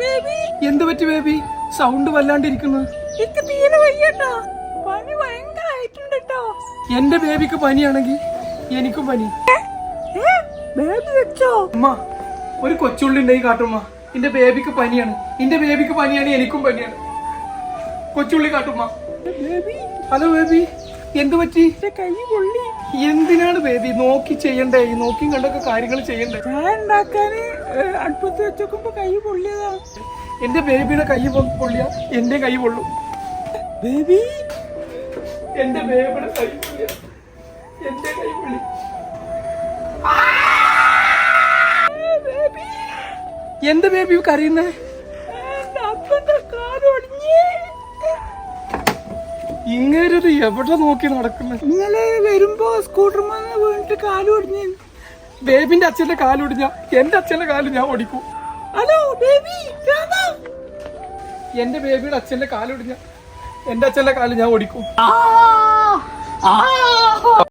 Baby. എന്ത് പറ്റി baby? Sound വല്ലാണ്ടിരിക്കുന്നു. എനിക്ക് തീരെ വയ്യട്ടോ. പനി ഭയങ്കരമായിട്ടുണ്ട് കേട്ടോ എന്റെ ബേബിക്ക് പനിയാണെങ്കിൽ എനിക്കും പനി. ബേബി വെച്ചോ? അമ്മ ഒരു കൊച്ചുള്ളി ഉണ്ടെങ്കിൽ കാട്ടുമ്മ. എന്റെ ബേബിക്ക് പനിയാണ്. എന്റെ ബേബിക്ക് പനിയാണ് എനിക്കും പനിയാണ്. കൊച്ചുള്ളി കാട്ടുമ്മ. ബേബി? ഹലോ ബേബി എന്ത് പറ്റി? കൈ പൊള്ളി. എന്തിനാണ് ബേബി? നോക്കി ചെയ്യണ്ടേ? ഈ നോക്കിയും കണ്ടൊക്കെ കാര്യങ്ങൾ ചെയ്യണ്ടേ? ഞാൻ ഉണ്ടാക്കാന് അടുപ്പത്ത് വെച്ചോക്കുമ്പോ കൈ പൊള്ളിയതാ. എന്റെ ബേബിയുടെ കൈ പൊള്ളിയ. എന്റെ കൈ പൊള്ളും. ബേബി? എന്റെ ബേബിയുടെ കൈ പൊള്ളിയ. എന്റെ കൈ പൊള്ളി. എന്ത് ബേബി കരയുന്നത് ഇങ്ങനൊരു എവിടെ നോക്കി നടക്കുന്നത് ഇന്നലെ വരുമ്പോ സ്കൂട്ടർ വീണിട്ട് കാലു ഒടിഞ്ഞു. ബേബിന്റെ അച്ഛന്റെ കാലൊടിഞ്ഞ എന്റെ അച്ഛന്റെ കാൽ ഞാൻ ഓടിക്കൂ. ഹലോ ബേബി എന്റെ ബേബിയുടെ അച്ഛന്റെ കാലൊടിഞ്ഞ എന്റെ അച്ഛന്റെ കാൽ ഞാൻ ഓടിക്കൂ. ആ